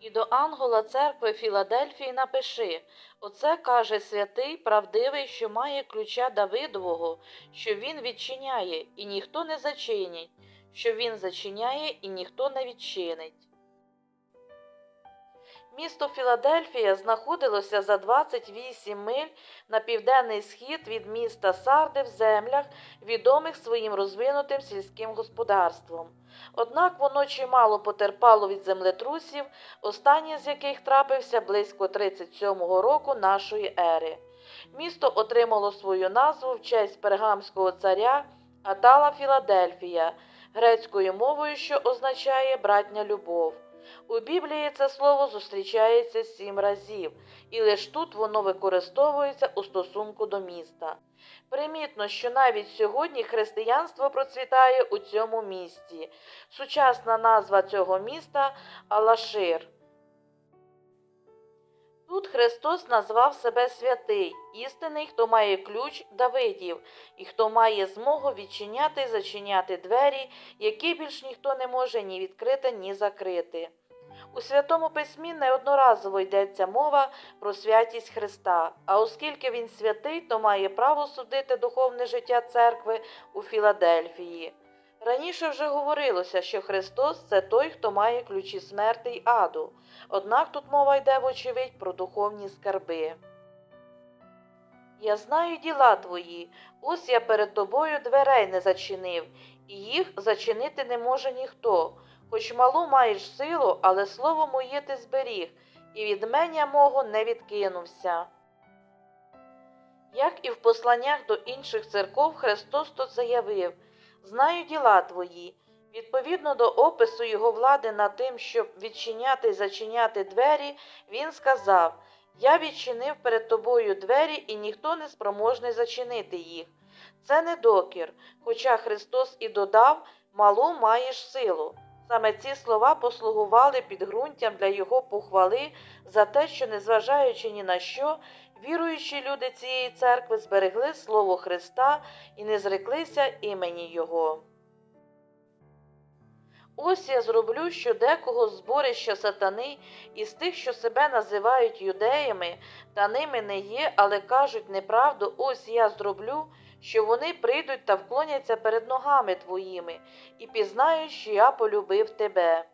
І до ангела церкви Філадельфії напиши Оце каже святий, правдивий, що має ключа Давидового, що він відчиняє, і ніхто не зачинить, що він зачиняє, і ніхто не відчинить. Місто Філадельфія знаходилося за 28 миль на південний схід від міста Сарди в землях, відомих своїм розвинутим сільським господарством. Однак воно чимало потерпало від землетрусів, останній з яких трапився близько 37-го року нашої ери. Місто отримало свою назву в честь пергамського царя Атала Філадельфія, грецькою мовою, що означає братня любов. У Біблії це слово зустрічається сім разів, і лише тут воно використовується у стосунку до міста. Примітно, що навіть сьогодні християнство процвітає у цьому місті. Сучасна назва цього міста Алашир. Тут Христос назвав себе святий, істинний, хто має ключ Давидів, і хто має змогу відчиняти і зачиняти двері, які більш ніхто не може ні відкрити, ні закрити. У Святому Письмі неодноразово йдеться мова про святість Христа, а оскільки Він святий, то має право судити духовне життя церкви у Філадельфії. Раніше вже говорилося, що Христос це той, хто має ключі смерти й аду, однак тут мова йде, вочевидь, про духовні скарби. Я знаю діла твої, ось я перед тобою дверей не зачинив, і їх зачинити не може ніхто. Хоч малу маєш силу, але слово моє ти зберіг, і від мене мого не відкинувся. Як і в посланнях до інших церков Христос тут заявив Знаю діла твої. Відповідно до опису його влади над тим, щоб відчиняти і зачиняти двері, він сказав Я відчинив перед тобою двері, і ніхто не спроможний зачинити їх. Це не докір, хоча Христос і додав малу маєш силу. Саме ці слова послугували підґрунтям для його похвали за те, що, незважаючи ні на що, віруючі люди цієї церкви зберегли Слово Христа і не зреклися імені Його. Ось я зроблю, що декого зборища сатани із тих, що себе називають юдеями, та ними не є, але кажуть неправду, ось я зроблю, що вони прийдуть та вклоняться перед ногами твоїми і пізнають, що я полюбив тебе.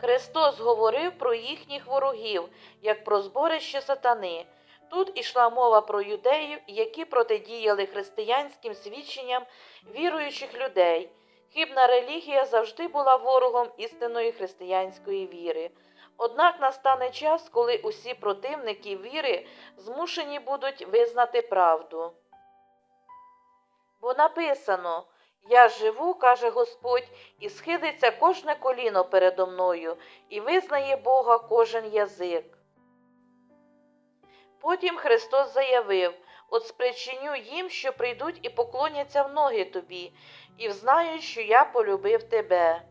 Христос говорив про їхніх ворогів, як про зборище сатани. Тут ішла мова про юдеїв, які протидіяли християнським свідченням віруючих людей. Хибна релігія завжди була ворогом істинної християнської віри. Однак настане час, коли усі противники віри змушені будуть визнати правду. Бо написано Я живу, каже Господь, і схилиться кожне коліно передо мною, і визнає Бога кожен язик. Потім Христос заявив От спричиню їм, що прийдуть і поклоняться в ноги тобі, і взнають, що я полюбив тебе.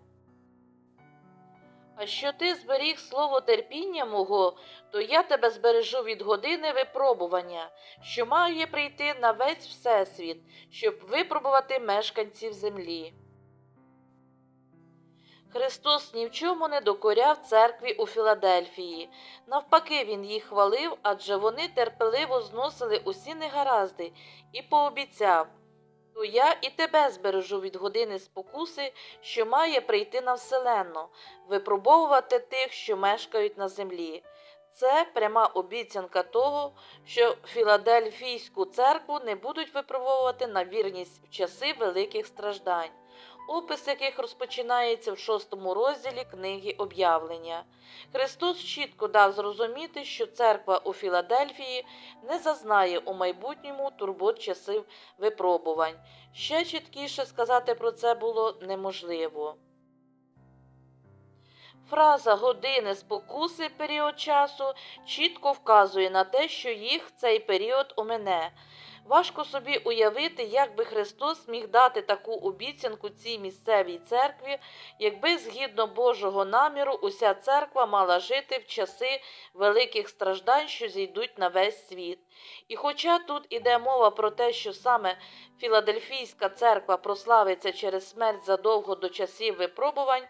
А що ти зберіг слово терпіння мого, то я тебе збережу від години випробування, що має прийти на весь всесвіт, щоб випробувати мешканців землі. Христос ні в чому не докоряв церкві у Філадельфії. Навпаки, Він їх хвалив, адже вони терпеливо зносили усі негаразди і пообіцяв то я і тебе збережу від години спокуси, що має прийти на вселенну, випробовувати тих, що мешкають на землі. Це пряма обіцянка того, що Філадельфійську церкву не будуть випробовувати на вірність в часи великих страждань опис яких розпочинається в шостому розділі книги об'явлення. Христос чітко дав зрозуміти, що церква у Філадельфії не зазнає у майбутньому турбот часів випробувань. Ще чіткіше сказати про це було неможливо. Фраза години спокуси період часу чітко вказує на те, що їх цей період омине. Важко собі уявити, як би Христос міг дати таку обіцянку цій місцевій церкві, якби згідно Божого наміру уся церква мала жити в часи великих страждань, що зійдуть на весь світ. І хоча тут іде мова про те, що саме Філадельфійська церква прославиться через смерть задовго до часів випробувань,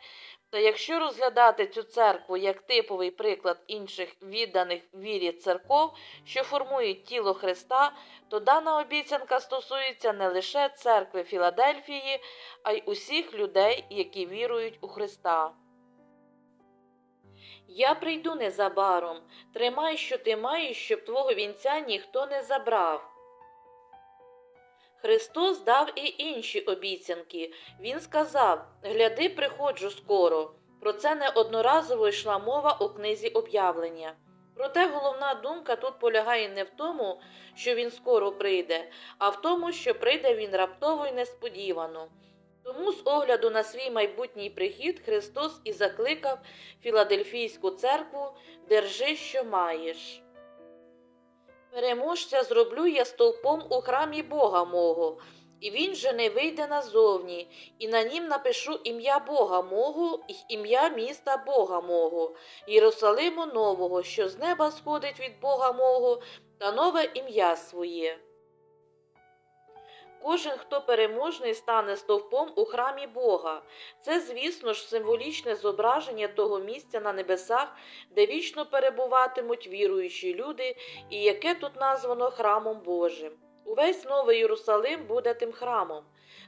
Та якщо розглядати цю церкву як типовий приклад інших відданих вірі церков, що формують тіло Христа, то дана обіцянка стосується не лише церкви Філадельфії, а й усіх людей, які вірують у Христа. Я прийду незабаром, тримай, що ти маєш, щоб твого вінця ніхто не забрав. Христос дав і інші обіцянки. Він сказав: Гляди, приходжу скоро. Про це неодноразово йшла мова у книзі об'явлення. Проте головна думка тут полягає не в тому, що він скоро прийде, а в тому, що прийде він раптово і несподівано. Тому з огляду на свій майбутній прихід Христос і закликав Філадельфійську церкву Держи, що маєш. Переможця зроблю я стовпом у храмі Бога мого, і він же не вийде назовні, і на нім напишу ім'я Бога мого і ім'я міста Бога мого, Єрусалиму нового, що з неба сходить від Бога мого, та нове ім'я своє. Кожен, хто переможний, стане стовпом у храмі Бога. Це, звісно ж, символічне зображення того місця на небесах, де вічно перебуватимуть віруючі люди, і яке тут названо храмом Божим. Увесь новий Єрусалим буде тим храмом.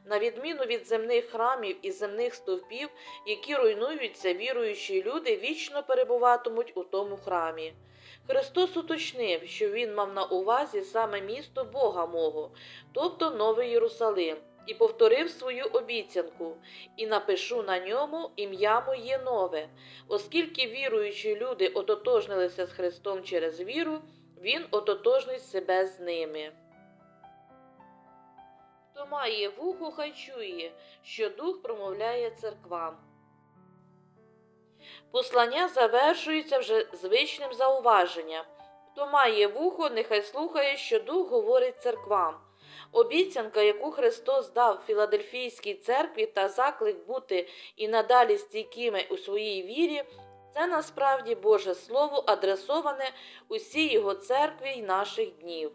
На відміну від земних храмів і земних стовпів, які руйнуються, віруючі люди вічно перебуватимуть у тому храмі. Христос уточнив, що Він мав на увазі саме місто Бога мого, тобто Новий Єрусалим, і повторив свою обіцянку, і напишу на ньому ім'я моє нове. Оскільки віруючі люди ототожнилися з Христом через віру, Він ототожнить себе з ними. Хто має вухо, хай чує, що дух промовляє церквам. Послання завершується вже звичним зауваженням. Хто має вухо, нехай слухає, що дух говорить церквам. Обіцянка, яку Христос дав Філадельфійській церкві та заклик бути і надалі стійкими у своїй вірі, це насправді Боже Слово адресоване усій його церкві й наших днів.